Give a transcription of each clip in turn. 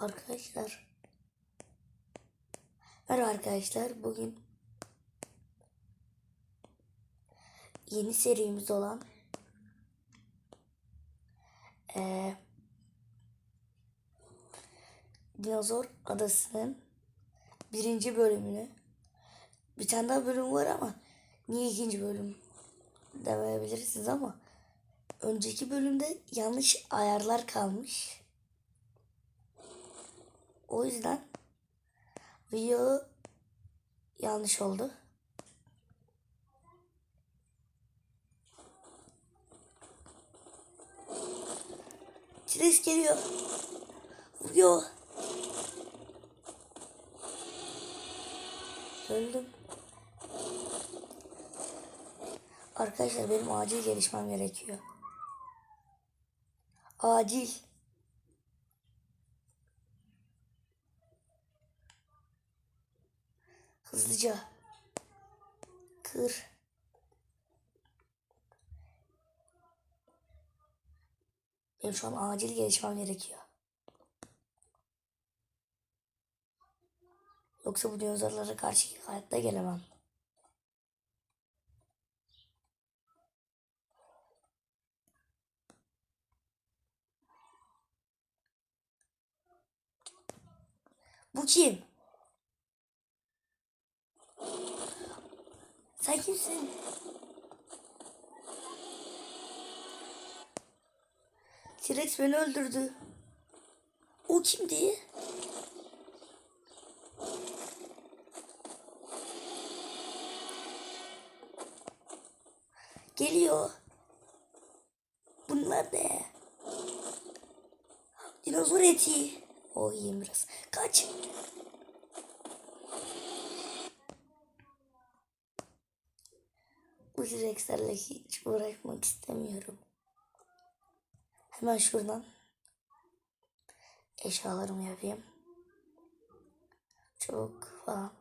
Arkadaşlar. Merhaba arkadaşlar. Bugün yeni serimiz olan eee Dinozor Adası'nın birinci bölümünü bir tane daha bölüm var ama niye ikinci bölüm demeyebilirsiniz ama önceki bölümde yanlış ayarlar kalmış. O yüzden video yanlış oldu. T-Rex geliyor. Vuruyor. Öldüm. Arkadaşlar benim acil gelişmem gerekiyor. Acil. Hızlıca. Kır. Benim şu an acil gelişmem gerekiyor. Yoksa bu dinozorlara karşı hayatta gelemem. Bu kim? Sen kimsin? T-Rex beni öldürdü. O kimdi? Geliyor. Bunlar ne? Dinozor eti. O yiyeyim biraz. Kaç. Bu T-Rex'lerle hiç uğraşmak istemiyorum. Hemen şuradan eşyalarımı yapayım. Çok falan.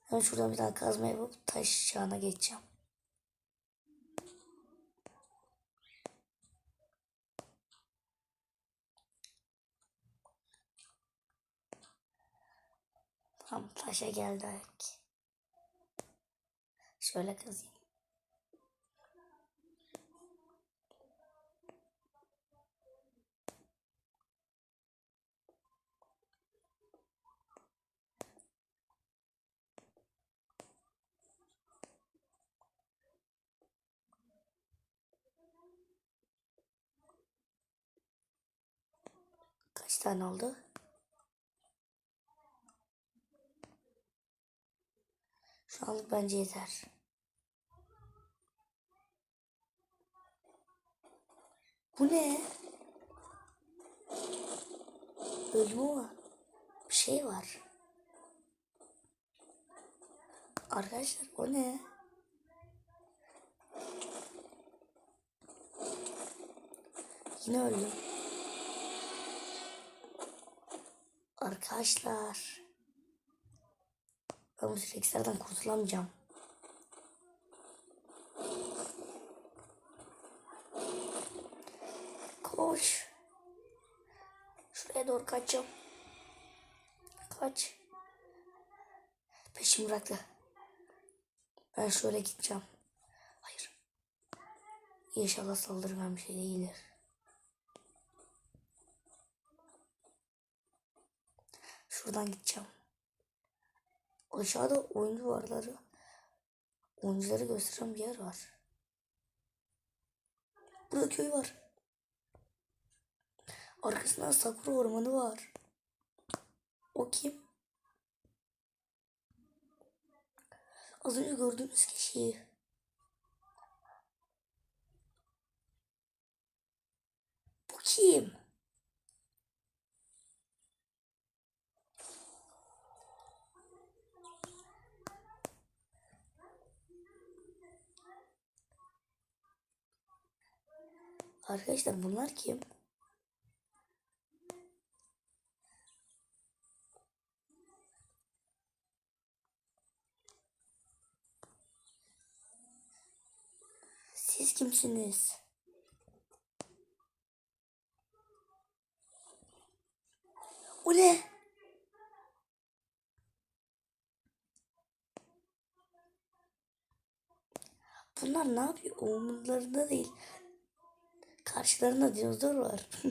Hemen şuradan bir tane kazma yapıp taş çağına geçeceğim. Tam taşa geldik. Şöyle kazayım. Kaç tane oldu? Şu anlık bence yeter. Bu ne? Ölümü var. Bir şey var. Arkadaşlar o ne? Yine öldüm. Arkadaşlar. Ben bu T-Rex'lerden kurtulamayacağım. Koş. Kaçacağım. Kaç. Peşimi bıraktı. Ben şöyle gideceğim. Hayır. İnşallah saldırgan bir şey değildir. Şuradan gideceğim. Aşağıda oyuncu varları. Oyuncuları gösteren bir yer var. Burada köy var. Arkasında Sakura ormanı var. O kim? Az önce gördüğümüz kişi. Bu kim? Arkadaşlar bunlar kim? Siz kimsiniz? O ne? Bunlar ne yapıyor? Umurlarında değil. Karşılarında dinozor var.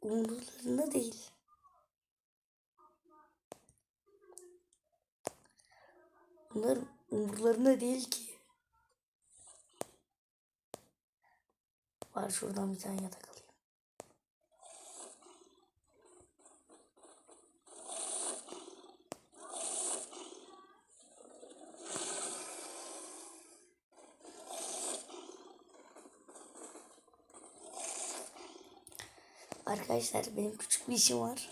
Umurlarında değil. Bunlar umurlarında değil ki. Var şuradan bir tane yatak alayım. Arkadaşlar benim küçük bir işim var.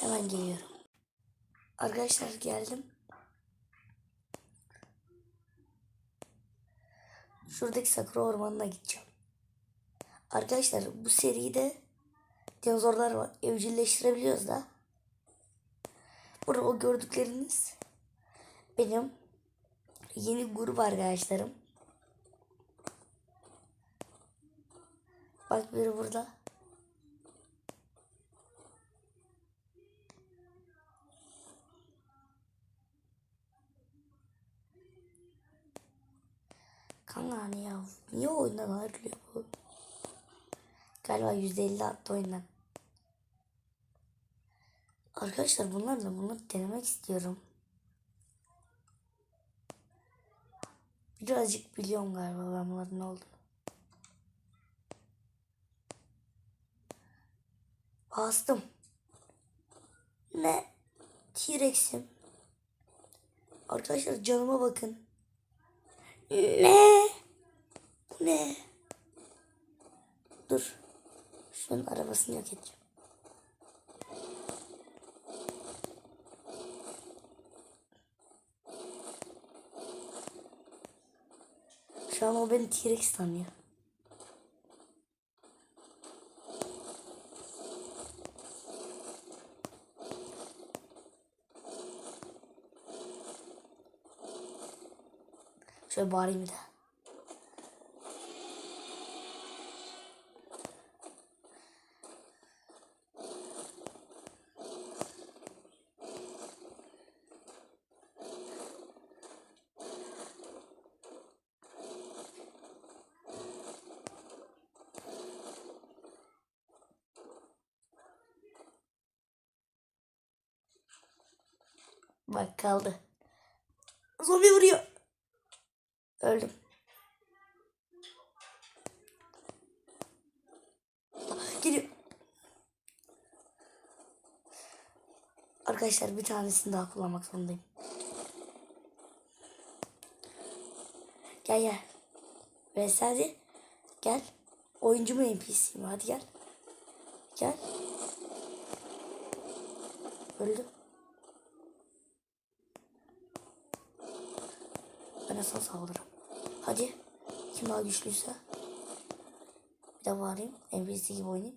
Hemen geliyorum. Arkadaşlar geldim. Şuradaki Sakura Ormanı'na gideceğim. Arkadaşlar bu seride dinozorlar var. Evcilleştirebiliyoruz da. Burada o gördükleriniz benim yeni grup arkadaşlarım. Bak biri burada. Kanka hani ya niye oyundan ayrılıyor bu? Galiba %50 attı oyundan. Arkadaşlar bunlarla bunu denemek istiyorum. Birazcık biliyorum galiba ben bunların ne olduğunu. Bastım. Ne? T-Rex'im. Arkadaşlar canıma bakın. Ne? Bu ne? Dur. Şunun arabasını yok edeceğim. Şu an o beni T-Rex sanıyor. Şöyle bağırayım daha. Bak kaldı. Zombi vuruyor. Öldüm. Geliyor. Arkadaşlar bir tanesini daha kullanmak zorundayım. Gel gel. Ve hadi. Gel. Oyuncu mu NPC'yim? Hadi gel. Gel. Öldü. Sana saldırırım. Hadi. Kim daha güçlüyse. Bir de bağırayım. NPC gibi oynayayım.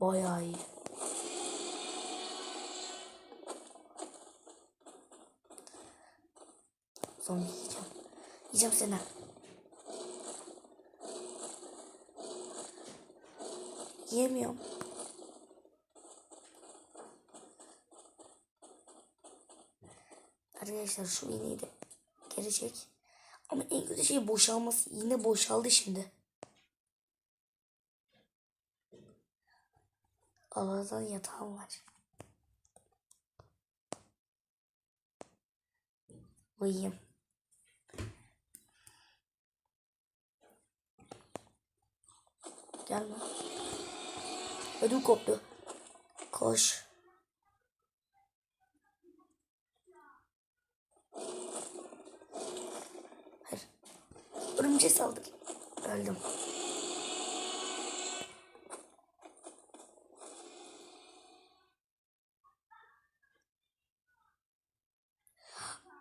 Bayağı iyi. Zombi yiyeceğim. Yiyeceğim seni. Yiyemiyorum. Arkadaşlar şu iğneyi de geri. Ama en kötü şey boşalması. İğne boşaldı şimdi. Allah'tan yatağım var. Uyuyayım. Gelme. Ödüm koptu. Koş. Hayır. Örümceğe saldır. Öldüm.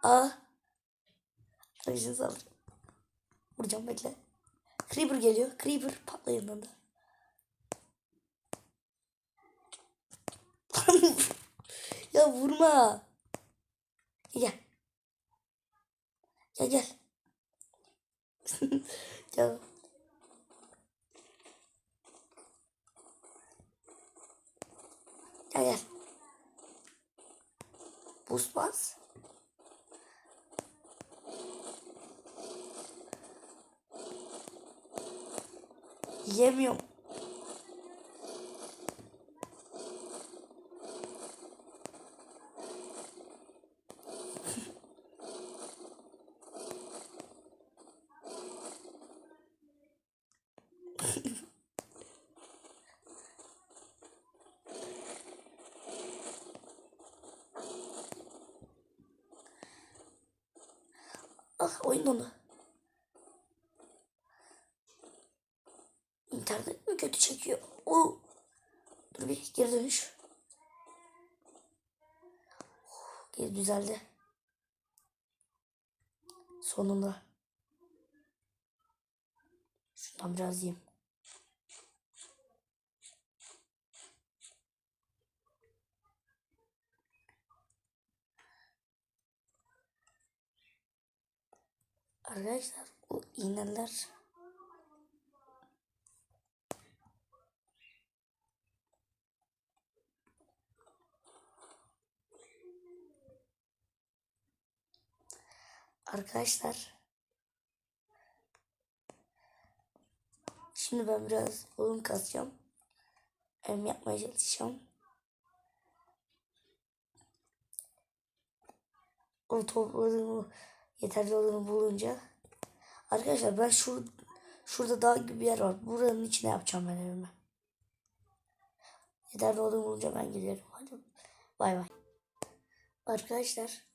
Aa. Örümceğe saldır. Vuracağım bekle. Creeper geliyor. Creeper patla yanında. ya vurma. Gel. Gel gel. ya. Gel gel. Buz bas. Yemiyorum. Kötü çekiyor? Oo. Dur bir geri dönüş. Geri düzeldi. Sonunda. Şundan biraz yiyeyim. Arkadaşlar bu iğneler Arkadaşlar Şimdi ben biraz oyun kasacağım. Em yapmaya çalışacağım. O topladığımı yeterli olduğunu bulunca Arkadaşlar ben şur şurada dağ gibi bir yer var. Buranın içine yapacağım ben evimi. Yeterli olduğunu bulunca ben geliyorum. Hadi bay bay. Arkadaşlar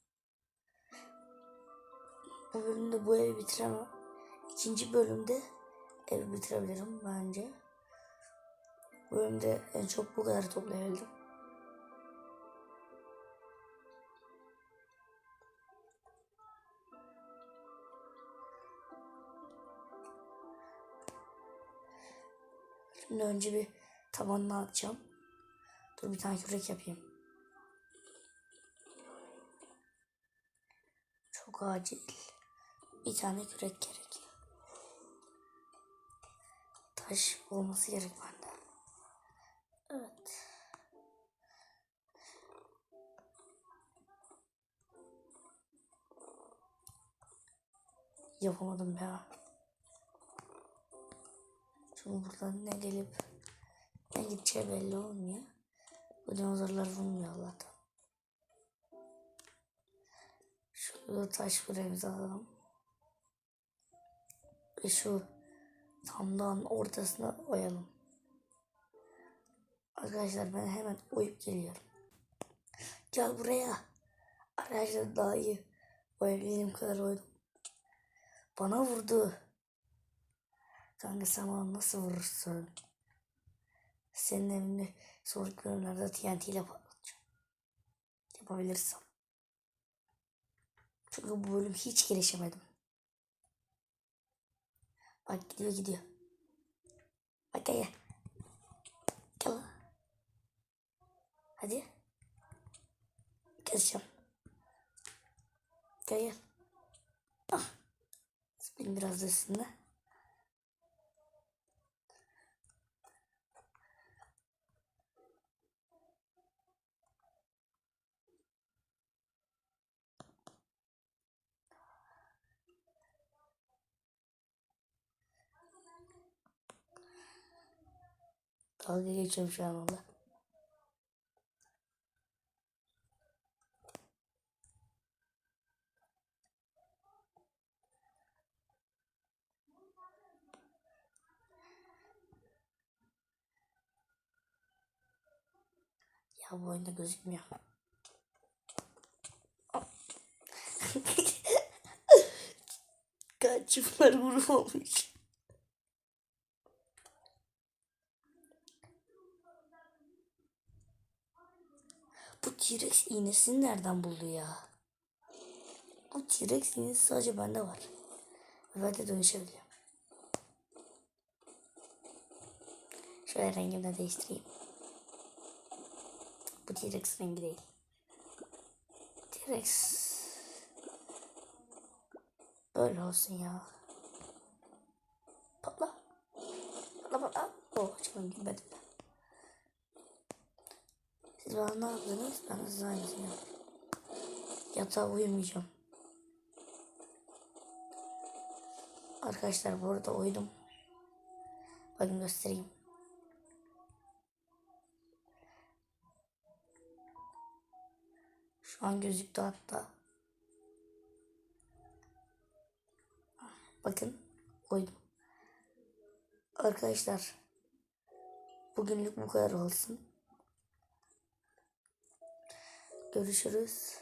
bu bölümde bu evi bitiremem. İkinci bölümde evi bitirebilirim bence. Bu bölümde en çok bu kadar toplayabildim. Şimdi önce bir tabanını atacağım. Dur bir tane kürek yapayım. Çok acil. Bir tane kürek gerekiyor. Taş olması gerek bende. Evet. Yapamadım ya. Çünkü buradan ne gelip ne gideceği belli olmuyor. Bu dinozorlar vurmuyor Allah'tan. Şurada taş fıremizi alalım. Ve şu tamdan ortasına oyalım. Arkadaşlar ben hemen oyup geliyorum. Gel buraya. Arkadaşlar daha iyi oyabildiğim kadar oydum. Bana vurdu. Kanka sen bana nasıl vurursun? Senin evini sonraki bölümlerde TNT ile patlatacağım. Yapabilirsem. Çünkü bu bölüm hiç gelişemedim. Bak gidiyor gidiyor. Bak gel gel. Gel. Hadi. Keseceğim. Gel gel. Ah. Benim biraz da üstünde. Dalga geçiyorum şu an onunla. Ya bu oyunda gözükmüyor. Kaçımlar vurmamış. Bu T-Rex iğnesini nereden buldu ya? Bu T-Rex iğnesi sadece bende var. Ve de dönüşebiliyorum. Şöyle rengini de değiştireyim. Bu T-Rex rengi değil. T-Rex böyle olsun ya. Patla. Patla patla. Oh canım gitmedim ben. Siz bana? Ben size aynısını yaptım. Yatağa uyumayacağım. Arkadaşlar bu arada uyudum. Bakın göstereyim. Şu an gözüktü hatta. Bakın koydum. Arkadaşlar bugünlük bu kadar olsun. Görüşürüz.